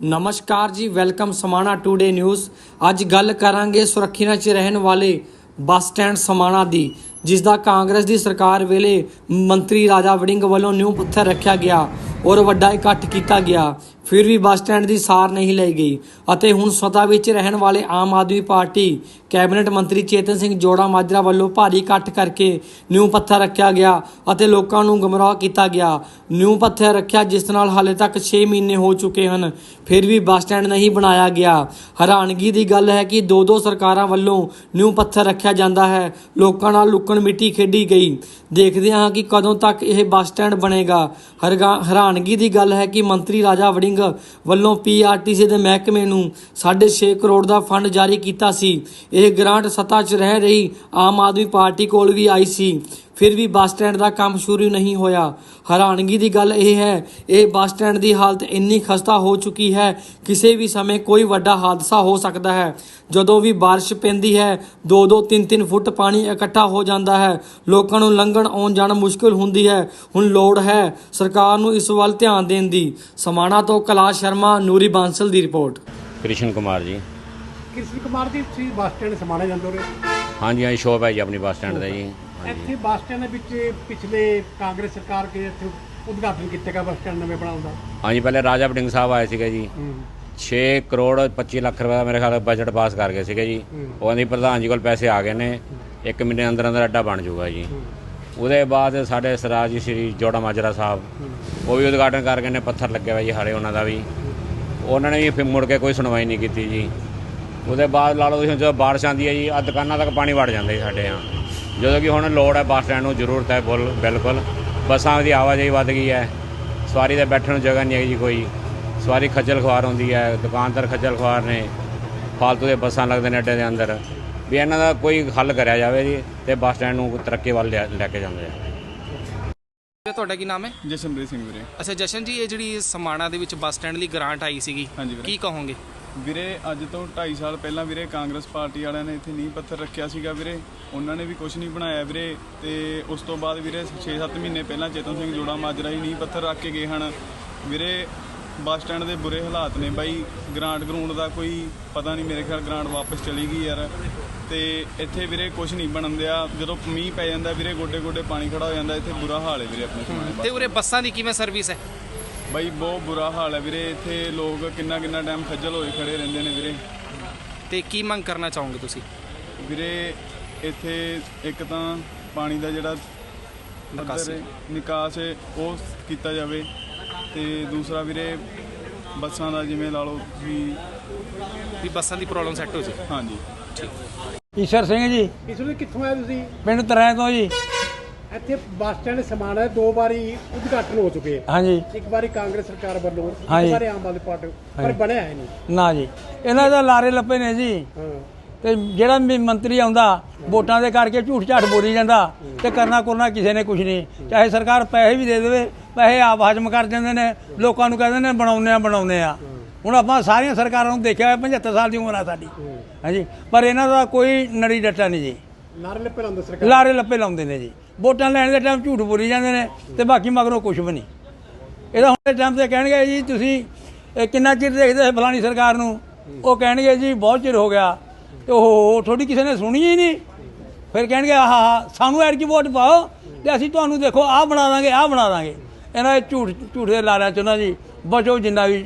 ਨਮਸਕਾਰ ਜੀ, welcome Samana today news ਅੱਜ ਗੱਲ ਕਰਾਂਗੇ ਸੁਰੱਖਿਆ 'ਚ ਰਹਿਣ ਵਾਲੇ ਬੱਸ ਸਟੈਂਡ ਸਮਾਣਾ ਦੀ, ਜਿਸ ਦਾ ਕਾਂਗਰਸ ਦੀ ਸਰਕਾਰ ਵੇਲੇ ਮੰਤਰੀ ਰਾਜਾ ਵੜਿੰਗ ਵੱਲੋਂ ਨਿਊ ਪੱਥਰ ਰੱਖਿਆ ਗਿਆ ਔਰ ਵੱਡਾ ਇਕੱਠ ਕੀਤਾ ਗਿਆ। ਫਿਰ ਵੀ ਬੱਸ ਸਟੈਂਡ ਦੀ ਸਾਰ ਨਹੀਂ ਲਈ ਗਈ ਅਤੇ ਹੁਣ ਸਤਾ ਵਿੱਚ ਰਹਿਣ ਵਾਲੇ ਆਮ ਆਦਮੀ ਪਾਰਟੀ ਕੈਬਨਿਟ ਮੰਤਰੀ ਚੇਤਨ ਸਿੰਘ ਜੋੜਾ ਮਾਜਰਾ ਵੱਲੋਂ ਭਾਰੀ ਇਕੱਠ ਕਰਕੇ ਨਿਊ ਪੱਥਰ ਰੱਖਿਆ ਗਿਆ ਅਤੇ ਲੋਕਾਂ ਨੂੰ ਗਮਰਾਹ ਕੀਤਾ ਗਿਆ। ਨਿਊ ਪੱਥਰ ਰੱਖਿਆ ਜਿਸ ਨਾਲ ਹਾਲੇ ਤੱਕ 6 ਮਹੀਨੇ ਹੋ ਚੁੱਕੇ ਹਨ। ਫਿਰ ਵੀ ਬੱਸ ਸਟੈਂਡ ਨਹੀਂ ਬਣਾਇਆ ਗਿਆ। ਹੈਰਾਨਗੀ ਦੀ ਗੱਲ ਹੈ ਕਿ ਦੋ ਦੋ ਸਰਕਾਰਾਂ ਵੱਲੋਂ ਨਿਊ ਪੱਥਰ ਰੱਖਿਆ ਜਾਂਦਾ ਹੈ। ਲੋਕਾਂ ਨਾਲ ਲੁੱਕਣ ਮਿੱਟੀ ਖੇਡੀ ਗਈ। ਦੇਖਦੇ ਹਾਂ ਕਿ ਕਦੋਂ ਤੱਕ ਇਹ ਬੱਸ ਸਟੈਂਡ ਬਣੇਗਾ। ਹਰਗਾ- ਹੈਰਾਨਗੀ ਦੀ ਗੱਲ ਹੈ ਕਿ ਮੰਤਰੀ ਰਾਜਾ ਵੜਿੰਗ ਵੱਲੋਂ ਪੀਆਰਟੀਸੀ ਦੇ ਮਹਿਕਮੇ ਨੂੰ 6.5 ਕਰੋੜ ਦਾ ਫੰਡ ਜਾਰੀ ਕੀਤਾ ਸੀ। ਇਹ ਗ੍ਰਾਂਟ ਸੱਤਾ 'ਚ ਰਹਿ ਰਹੀ ਆਮ ਆਦਮੀ ਪਾਰਟੀ ਕੋਲ ਵੀ ਆਈ ਸੀ। ਫਿਰ ਵੀ ਬੱਸ ਸਟੈਂਡ ਦਾ ਕੰਮ ਸ਼ੁਰੂ ਨਹੀਂ ਹੋਇਆ। ਹੈਰਾਨਗੀ ਦੀ ਗੱਲ ਇਹ ਹੈ ਇਹ ਬੱਸ ਸਟੈਂਡ ਦੀ ਹਾਲਤ ਇੰਨੀ ਖਸਤਾ ਹੋ ਚੁੱਕੀ ਹੈ ਕਿਸੇ ਵੀ ਸਮੇਂ ਕੋਈ ਵੱਡਾ ਹਾਦਸਾ ਹੋ ਸਕਦਾ ਹੈ। ਜਦੋਂ ਵੀ ਬਾਰਿਸ਼ ਪੈਂਦੀ ਹੈ 2-2 3-3 ਫੁੱਟ ਪਾਣੀ ਇਕੱਠਾ ਹੋ ਜਾਂਦਾ ਹੈ। ਲੋਕਾਂ ਨੂੰ ਲੰਘਣ ਆਉਣ ਜਾਣ ਮੁਸ਼ਕਲ ਹੁੰਦੀ ਹੈ। ਹੁਣ ਲੋੜ ਹੈ ਸਰਕਾਰ ਨੂੰ ਇਸ ਵੱਲ ਧਿਆਨ ਦੇਣ ਦੀ। ਸਮਾਣਾ ਤੋਂ ਕੈਲਾਸ਼ ਸ਼ਰਮਾ ਨੂਰੀ ਬਾਂਸਲ ਦੀ ਰਿਪੋਰਟ। ਕ੍ਰਿਸ਼ਨ ਕੁਮਾਰ ਜੀ। ਕ੍ਰਿਸ਼ਨ ਕੁਮਾਰ ਜੀ ਤੁਸੀਂ ਬੱਸ ਸਟੈਂਡ ਸਮਾਣੇ ਜਾਂਦੇ ਹੋ ਹਾਂਜੀ ਹਾਂਜੀ ਸ਼ੋਪ ਹੈ ਜੀ ਆਪਣੀ ਬੱਸ ਸਟੈਂਡ ਦਾ ਜੀ। ਇੱਥੇ ਬੱਸ ਸਟੈਂਡ ਦੇ ਵਿੱਚ ਪਿਛਲੇ ਕਾਂਗਰਸ ਸਰਕਾਰ ਕੇ ਇੱਥੇ ਉਦਘਾਟਨ ਕੀਤਾ ਗਿਆ ਬੱਸ ਸਟੈਂਡ ਨਵੇਂ ਬਣਾਉਣ ਦਾ। ਹਾਂਜੀ ਪਹਿਲੇ ਰਾਜਾ ਵੜਿੰਗ ਸਾਹਿਬ ਆਏ ਸੀਗੇ ਜੀ। 6 ਕਰੋੜ 25 ਲੱਖ ਰੁਪਏ ਦਾ ਮੇਰੇ ਖਿਆਲ ਬਜਟ ਪਾਸ ਕਰ ਗਏ ਸੀਗੇ ਜੀ। ਉਹ ਕਹਿੰਦੀ ਪ੍ਰਧਾਨ ਜੀ ਕੋਲ ਪੈਸੇ ਆ ਗਏ ਨੇ। ਇੱਕ ਮਹੀਨੇ ਅੰਦਰ ਅੰਦਰ ਅੱਡਾ ਬਣ ਜਾਊਗਾ ਜੀ। ਉਹਦੇ ਬਾਅਦ ਸਾਡੇ ਸਰਦਾਰ ਜੀ ਸ੍ਰੀ ਜੋੜਾ ਮਾਜਰਾ ਸਾਹਿਬ ਉਹ ਵੀ ਉਦਘਾਟਨ ਕਰ ਗਏ ਨੇ ਪੱਥਰ ਲੱਗੇ ਹੋਏ ਜੀ ਹਾਲੇ ਉਹਨਾਂ ਦਾ ਵੀ। ਉਹਨਾਂ ਨੇ ਵੀ ਫਿਰ ਮੁੜ ਕੇ ਕੋਈ ਸੁਣਵਾਈ ਨਹੀਂ ਕੀਤੀ ਜੀ। ਉਹਦੇ ਬਾਅਦ ਲਾ ਲਓ ਤੁਸੀਂ ਜਦੋਂ ਬਾਰਿਸ਼ ਆਉਂਦੀ ਹੈ ਜੀ ਆ ਦੁਕਾਨਾਂ ਤੱਕ ਪਾਣੀ ਵੜ ਜਾਂਦਾ ਜੀ ਸਾਡੇ ਆ ਜਦੋਂ ਕਿ ਹੁਣ ਲੋੜ ਹੈ ਬੱਸ ਸਟੈਂਡ ਨੂੰ ਜ਼ਰੂਰਤ ਹੈ ਫੁੱਲ ਬਿਲਕੁਲ। ਬੱਸਾਂ ਦੀ ਆਵਾਜਾਈ ਵੱਧ ਗਈ ਹੈ। ਸਵਾਰੀ ਦੇ ਬੈਠਣ ਨੂੰ ਜਗ੍ਹਾ ਨਹੀਂ ਹੈਗੀ ਜੀ ਕੋਈ। ਸਵਾਰੀ ਖੱਜਲ ਖੁਆਰ ਹੁੰਦੀ ਹੈ ਦੁਕਾਨਦਾਰ ਖੱਜਲ ਖੁਆਰ ਨੇ ਫਾਲਤੂ ਦੇ ਬੱਸਾਂ ਲੱਗਦੇ ਨੇ ਅੱਡੇ ਦੇ ਅੰਦਰ। ਵੀ ਇਹਨਾਂ ਦਾ ਕੋਈ ਹੱਲ ਕਰਿਆ ਜਾਵੇ ਜੀ ਤੇ ਬੱਸ ਸਟੈਂਡ ਨੂੰ ਤਰੱਕੀ ਵੱਲ ਲਿਆ- ਲੈ ਕੇ ਜਾਂਦੇ ਆ। ਵੀਰੇ, ਤੁਹਾਡਾ ਕੀ ਨਾਮ ਹੈ? ਜਸ਼ਨਪ੍ਰੀਤ ਸਿੰਘ ਵੀਰੇ। ਅੱਛਾ ਜਸ਼ਨ ਜੀ ਇਹ ਜਿਹੜੀ ਸਮਾਣਾ ਦੇ ਵਿੱਚ ਬੱਸ ਸਟੈਂਡ ਲਈ ਗ੍ਰਾਂਟ ਆਈ ਸੀਗੀ। ਹਾਂਜੀ ਵੀਰੇ। ਕੀ ਕਹੋਗੇ? ਵੀਰੇ, ਅੱਜ ਤੋਂ 2.5 ਸਾਲ ਪਹਿਲਾਂ ਵੀਰੇ ਕਾਂਗਰਸ ਪਾਰਟੀ ਵਾਲਿਆਂ ਨੇ ਇੱਥੇ ਨੀਂਹ ਪੱਥਰ ਰੱਖਿਆ ਸੀਗਾ ਵੀਰੇ। ਉਹਨਾਂ ਨੇ ਵੀ ਕੁਝ ਨਹੀਂ ਬਣਾਇਆ ਵੀਰੇ ਤੇ ਉਸ ਤੋਂ ਬਾਅਦ ਵੀਰੇ 6-7 ਮਹੀਨੇ ਪਹਿਲਾਂ ਚੇਤਨ ਸਿੰਘ ਜੋੜਾ ਮਾਜਰਾ ਹੀ ਨੀਂਹ ਪੱਥਰ ਰੱਖ ਕੇ ਗਏ ਹਨ। ਵੀਰੇ, ਬੱਸ ਸਟੈਂਡ ਦੇ ਬੁਰੇ ਹਾਲਾਤ ਨੇ ਬਾਈ। ਗ੍ਰਾਂਟ ਗਰੂੰਡ ਦਾ ਕੋਈ ਪਤਾ ਨਹੀਂ ਮੇਰੇ ਖਿਆਲ ਗ੍ਰਾਂਟ ਵਾਪਸ ਚਲੀ ਗਈ ਯਾਰ। ਤੇ ਇੱਥੇ ਵੀਰੇ ਕੁਝ ਨਹੀਂ ਬਣਨ ਦਿਆ। ਜਦੋਂ ਮੀਂਹ ਪੈ ਜਾਂਦਾ ਵੀਰੇ ਗੋਡੇ ਗੋਡੇ ਪਾਣੀ ਖੜਾ ਹੋ ਜਾਂਦਾ। ਇੱਥੇ ਬੁਰਾ ਹਾਲ ਹੈ ਵੀਰੇ ਆਪਣੇ ਸਮਾਣੇ ਤੇ ਉਰੇ ਬੱਸਾਂ ਦੀ ਕਿਵੇਂ ਸਰਵਿਸ ਹੈ? ਬਾਈ ਬਹੁਤ ਬੁਰਾ ਹਾਲ ਹੈ ਵੀਰੇ। ਇੱਥੇ ਲੋਕ ਕਿੰਨਾ ਕਿੰਨਾ ਟਾਈਮ ਖੱਜਲ ਹੋਏ ਖੜੇ ਰਹਿੰਦੇ ਨੇ ਵੀਰੇ। ਤੇ ਕੀ ਮੰਗ ਕਰਨਾ ਚਾਹੋਗੇ ਤੁਸੀਂ? ਵੀਰੇ ਇੱਥੇ ਇੱਕ ਤਾਂ ਪਾਣੀ ਦਾ ਜਿਹੜਾ ਨਿਕਾਸੀ। ਅੰਦਰ ਨਿਕਾਸ ਹੈ ਉਹ ਕੀਤਾ ਜਾਵੇ। ਤੇ ਦੂਸਰਾ ਵੀਰੇ ਬੱਸਾਂ ਦਾ ਜਿਵੇਂ ਲਾ ਲਓ ਵੀ ਵੀ ਬੱਸਾਂ ਦੀ ਪ੍ਰੋਬਲਮ ਸੈੱਟ ਹੋ ਜੇ। ਹਾਂਜੀ। ਈਸ਼ਰ ਸਿੰਘ ਜੀ। ਇਸ ਵੇਲੇ ਕਿੱਥੋਂ ਆਏ ਤੁਸੀਂ? ਪਿੰਡ ਤਰੈ ਤੋਂ ਜੀ। ਇੱਥੇ ਬੱਸ ਸਟੈਂਡ ਸਮਾਣਾ ਦੇ ਦੋ ਵਾਰੀ ਉਦਘਾਟਨ ਹੋ ਚੁੱਕੇ ਆ। ਹਾਂਜੀ। ਇੱਕ ਵਾਰੀ ਕਾਂਗਰਸ ਸਰਕਾਰ ਵੱਲੋਂ ਇੱਕ ਹਾਂਜੀ। ਵਾਰੀ ਆਮ ਆਦਮੀ ਪਾਰਟੀ ਪਰ ਹਾਂਜੀ। ਬਣਿਆ ਹੈ ਨਹੀਂ। ਨਾ ਜੀ। ਇਹਨਾਂ ਦਾ ਲਾਰੇ ਲੱਪੇ ਨੇ ਜੀ। ਹਾਂ। ਤੇ ਜਿਹੜਾ ਵੀ ਮੰਤਰੀ ਆਉਂਦਾ ਵੋਟਾਂ ਦੇ ਕਰਕੇ ਝੂਠ ਝਾਟ ਬੋਲੀ ਜਾਂਦਾ ਤੇ ਕਰਨਾ ਕਰਨਾ ਕਿਸੇ ਨੇ ਕੁਝ ਨਹੀਂ। ਚਾਹੇ ਸਰਕਾਰ ਪੈਸੇ ਵੀ ਦੇ ਦੇਵੇ ਪੈਸੇ ਆਪ ਹਜਮ ਕਰ ਦਿੰਦੇ ਨੇ ਲੋਕਾਂ ਨੂੰ ਕਹਿੰਦੇ ਨੇ ਬਣਾਉਂਦੇ ਆ ਬਣਾਉਂਦੇ ਆ। ਹੁਣ ਆਪਾਂ ਸਾਰੀਆਂ ਸਰਕਾਰਾਂ ਨੂੰ ਦੇਖਿਆ ਹੋਇਆ 75 ਸਾਲ ਦੀ ਉਮਰ ਆ ਸਾਡੀ। ਹਾਂਜੀ। ਪਰ ਇਹਨਾਂ ਦਾ ਕੋਈ ਨੜੀ ਡੱਟਾ ਨਹੀਂ ਜੀ। ਨਾਰੇ ਲੱਪੇ ਲਾਉਂਦਾ ਸਰਕਾਰ? ਲਾਰੇ ਲੱਪੇ ਲਾਉਂਦੇ ਨੇ ਜੀ। ਵੋਟਾਂ ਲੈਣ ਦੇ ਟਾਈਮ ਝੂਠ ਬੋਲੀ ਜਾਂਦੇ ਨੇ ਤੇ ਬਾਕੀ ਮਗਰੋਂ ਕੁਝ ਵੀ ਨਹੀਂ। ਇਹਦਾ ਹੁਣ ਦੇ ਟਾਈਮ ਤੇ ਕਹਿਣਗੇ ਜੀ, ਤੁਸੀਂ, ਇਹ ਕਿੰਨਾ ਚਿਰ ਦੇਖਦੇ ਫਲਾਣੀ ਸਰਕਾਰ ਨੂੰ? ਉਹ ਕਹਿਣਗੇ ਜੀ, ਬਹੁਤ ਚਿਰ ਹੋ ਗਿਆ। ਤੇ ਉਹ ਥੋੜੀ ਕਿਸੇ ਨੇ ਸੁਣੀ ਹੀ ਨਹੀਂ। ਫਿਰ ਕਹਿਣਗੇ, ਆਹ ਸਾਨੂੰ ਐਡ ਕੀ ਵੋਟ ਪਾਓ ਤੇ ਅਸੀਂ ਤੁਹਾਨੂੰ ਦੇਖੋ, ਆਹ ਬਣਾ ਦਾਂਗੇ, ਆਹ ਬਣਾ ਦਾਂਗੇ। ਇਹਨਾਂ ਝੂਠ ਝੂਠ ਦੇ ਲਾਰਿਆਂ 'ਚ ਉਹਨਾਂ ਜੀ, ਬਚੋ ਜਿੰਨਾ ਵੀ।